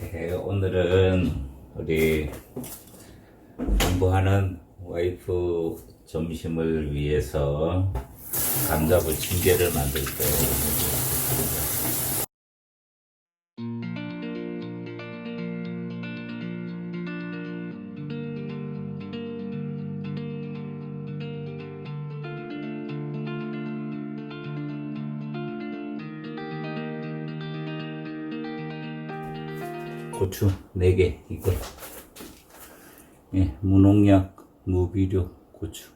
네, 오늘은 우리 공부하는 와이프 점심을 위해서 감자 부침개를 만들 거예요. 고추 4개 이거. 예, 무농약 무비료 고추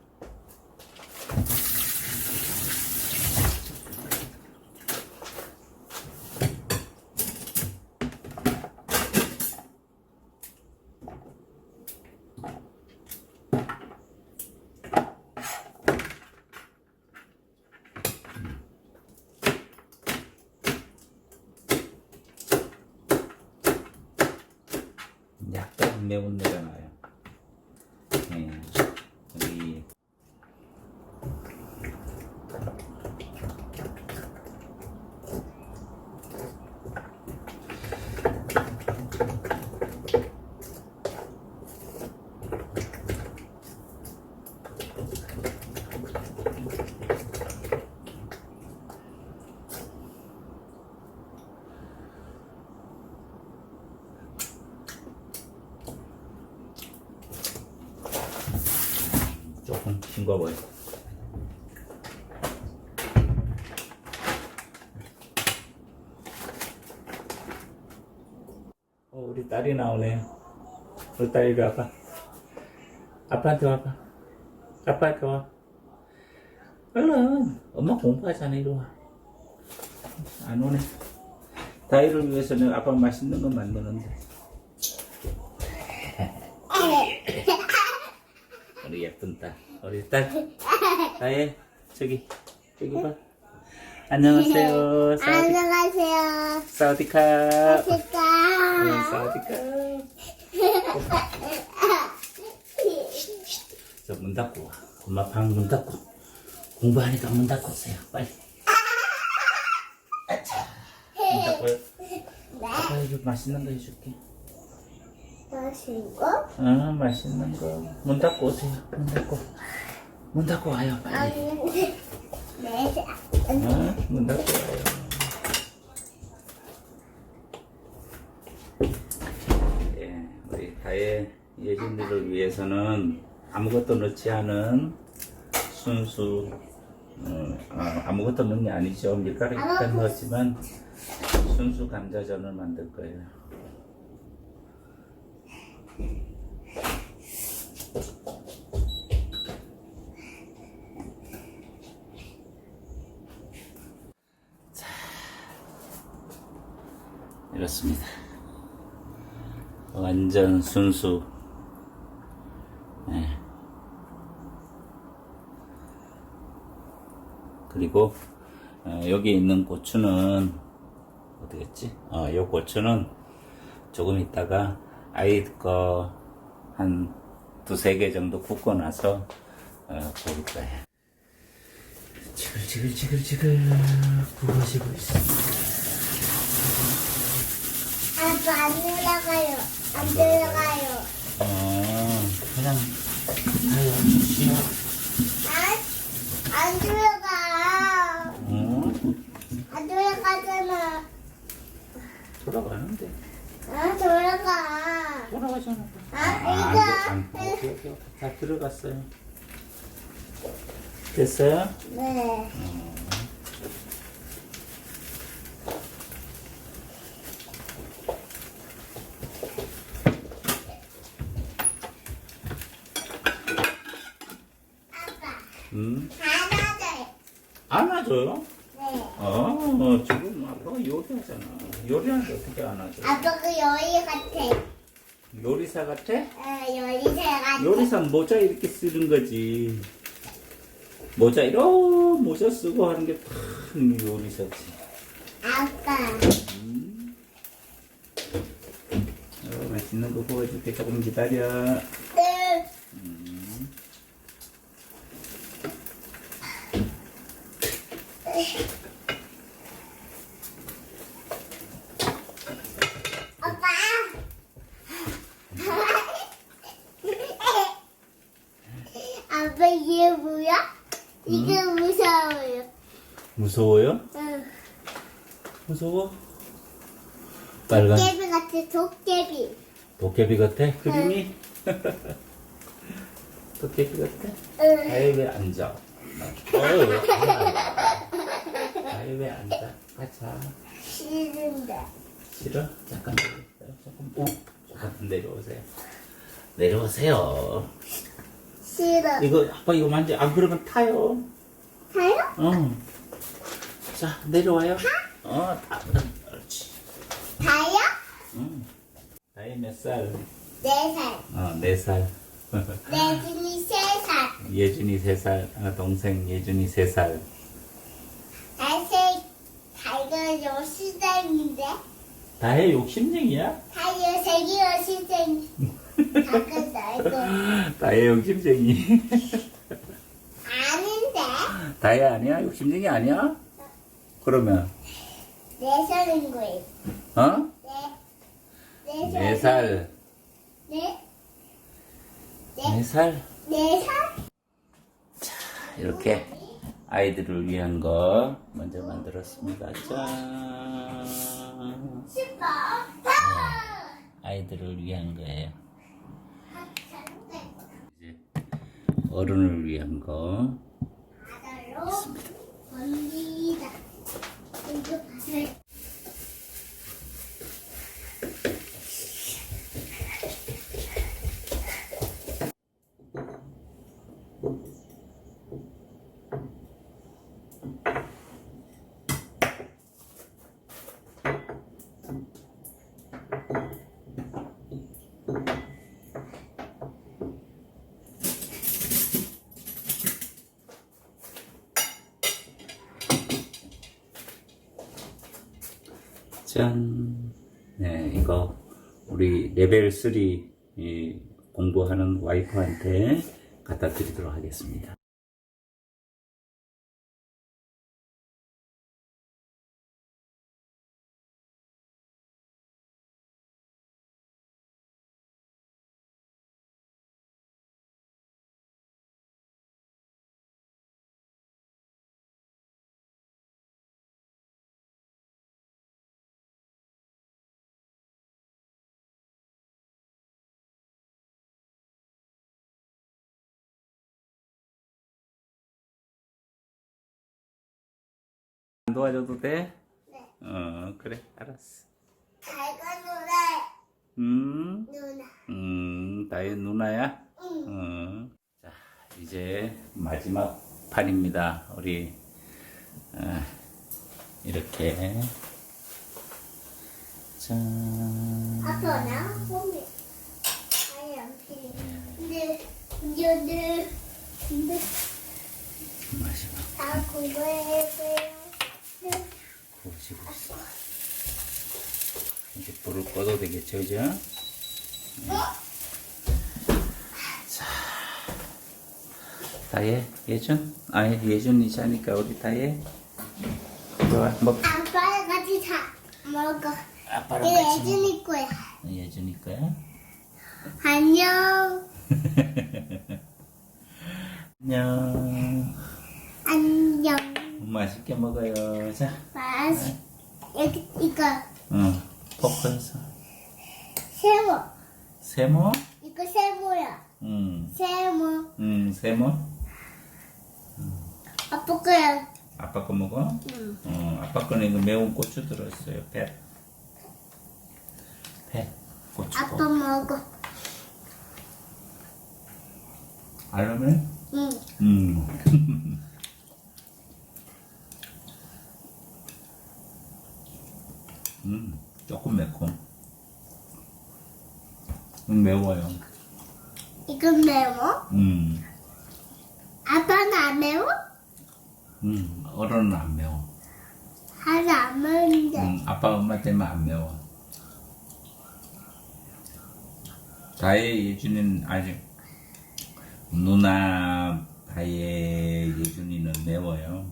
약간 매운 내가 나요 예, 여기 조금 싱거워요. 어, 우리 딸이 나오네요. 우리 딸 이리 와봐. 아빠한테 와봐. 아빠한테 와. 얼른. 엄마 공부하잖아, 이리 와. 안 오네. 다이를 위해서 는 아빠 맛있는 거 만드는데. 우리 예쁜 딸, 우리 딸, 나의 저기 저기 봐. 안녕하세요. 사우디 안녕하세요. 사우디카. 제가 사우디카. 저 문 닫고 와. 엄마 방 문 닫고 공부하니까 문 닫고 오세요. 빨리. 아차. 문 닫고요. 아빠 이거 맛있는 거 해줄게. 마시고 아 맛있는 거. 문 닫고 오세요. 문 닫고. 문 닫고 와요. 빨리. 아니 네. 어? 문 닫고 와요. 예, 우리 다의 예진이를 위해서는 아무것도 넣지 않은 순수 어, 아, 아무것도 넣은 게 아니죠. 밀가루 약간 넣었지만 순수 감자전을 만들 거예요. 이렇습니다. 완전 순수. 네. 그리고 어, 여기 있는 고추는 어디겠지? 어, 요 고추는 조금 있다가 아이 거 한 두세 개 정도 굽고 나서 어, 구울 거예요. 지글지글지글지글 구워지고 있습니다. 아빠 안 들어가요. 안 들어가요. 어, 그냥, 아유, 쉬어. 안, 안 들어가. 어? 안 들어가잖아. 돌아가는데. 아 들어가. 돌아가잖아. 아, 안, 이거. 돼, 안, 돼. 오케이, 오케이. 다 들어갔어요. 됐어요? 네. 아빠 음? 안아줘요? 네. 어, 지금 아빠가 요리하잖아. 요리하는데 어떻게 안아줘? 아빠 그 요리 같아. 요리사 같아? 어, 요리사 같아. 요리사 모자 이렇게 쓰는 거지. 모자, 이런 모자 쓰고 하는 게다 요리사지. 아빠. 음. 어, 맛있는 거 구워줄게. 조금 기다려. 네. 아빠. 이게 무서워요. 무서워요? 응. 무서워? 빨간 도깨비 같아, 도깨비. 도깨비 같아? 그림이? 도깨비 같아? 응. 다혜 왜 앉아? 어, 왜 앉아? 다혜 왜 앉아? 가자. 싫은데. 싫어? 잠깐 내려오세요. 조금, 오, 조금 내려오세요. 내려오세요. 싫어. 이거 아빠 이거 만져 안 그러면 타요. 타요? 어. 자 내려와요. 어, 타. 그렇지. 타요? 응. 나이 몇 살? 네 살. 어, 네 살. 내준이 세 살. 예준이 세 살. 어, 동생 예준이 세 살. 달색 달걀 여시장인데 다혜 욕심쟁이야? 여시장. 잠깐 날고 다혜 욕심쟁이. 아는데 다혜 아니야? 욕심쟁이 아니야? 그러면 네 살인 거예요. 어? 네. 네네 살. 네. 네 살. 네 살? 이렇게 아이들을 위한 거 먼저 만들었습니다. 짠. 싶어. 아이들을 위한 거예요. 이제 어른을 위한 거. Snake. 짠. 네, 이거 우리 레벨 3 이, 공부하는 와이프한테 갖다 드리도록 하겠습니다. 안 도와줘도 돼? 네. 어, 그래, 알았어. 달걀 노래 음, 누나. 음, 나의 누나야? 응. 어. 자, 이제 마지막 판입니다. 우리 아, 이렇게 짠. 아빠 나 홈이. 아니 안 필요. 근데 근데 근데 마지막 다 공부해서요. 네. 구워지고 있어. 이제 불을 꺼도 되겠죠, 이제? 음. 자, 다혜, 예준? 아니, 예준이 자니까 우리 다혜. 좋아, 먹. 아빠랑 같이 다 먹어. 아빠랑 이거 같이. 예준이 거야. 예준이 거야? 안녕. 안녕. 안녕. 맛있게 먹어요. 자, 맛. 여기 이거 응. 포크해서. 세모. 세모? 이거 세모야. 응. 세모. 응, 세모? 아빠 거야. 아빠 거 먹어? 응. 어, 아빠 거는 이거 매운 고추 들었어요. 배. 배. 고추. 아빠 먹어. 알라면? 응. 음. 음, 조금 매콤. 음, 매워요. 이건 매워? 음, 아빠는 안 매워? 음, 어른은 안 매워. 하나 안 매운데. 음, 아빠 엄마 때문에 안 매워. 다혜 예준이는 아직 누나 다혜 예준이는 매워요.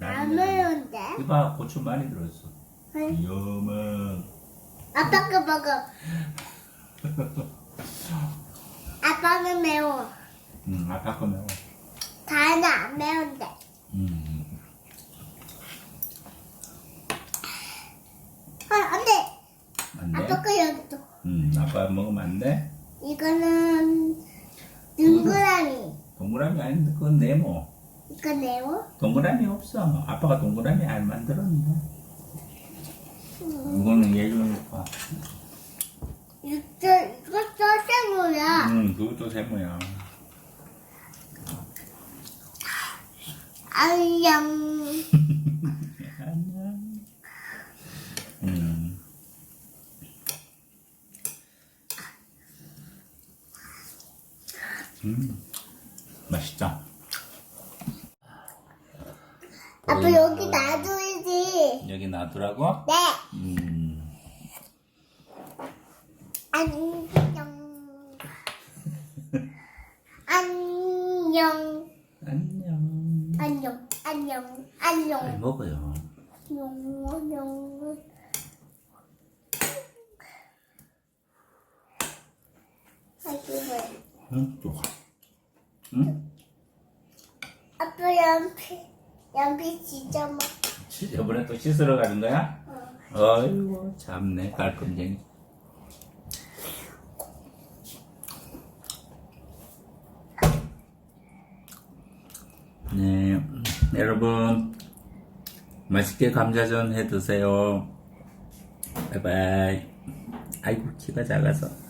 안 매운데? 이봐 고추 많이 들었어. 응. 위험한. 아빠 거 먹어. 아빠는 매워. 응 아빠 거 매워. 다는 안 매운데. 음. 아, 안 돼. 안 돼? 아빠 거 여기 또. 음, 아빠 먹으면 안 돼? 이거는 동그라미. 동그라미 아닌데 그건 네모. 이거 매워? 동그라미 없어. 아빠가 동그라미 안 만들었는데. 이거는 예준이 거. 이거 이거 소세모야. 음, 그것도 세모야. 안녕. 안녕. 음. 음, 맛있다. 아빠 여기 놔둬야지. 여기 놔두라고? 네. 음, 안녕. 안녕. 안녕. 안녕. 안녕. 잘 안녕. 먹어요. 안녕. 안녕. 아이고. 응, 좋아. 응? 아빠 연필 연필 진짜 막. 이번에 또 씻으러 가는 거야? 어이구, 참네, 깔끔쟁이. 네, 여러분, 맛있게 감자전 해 드세요. 바이바이. 아이고, 키가 작아서.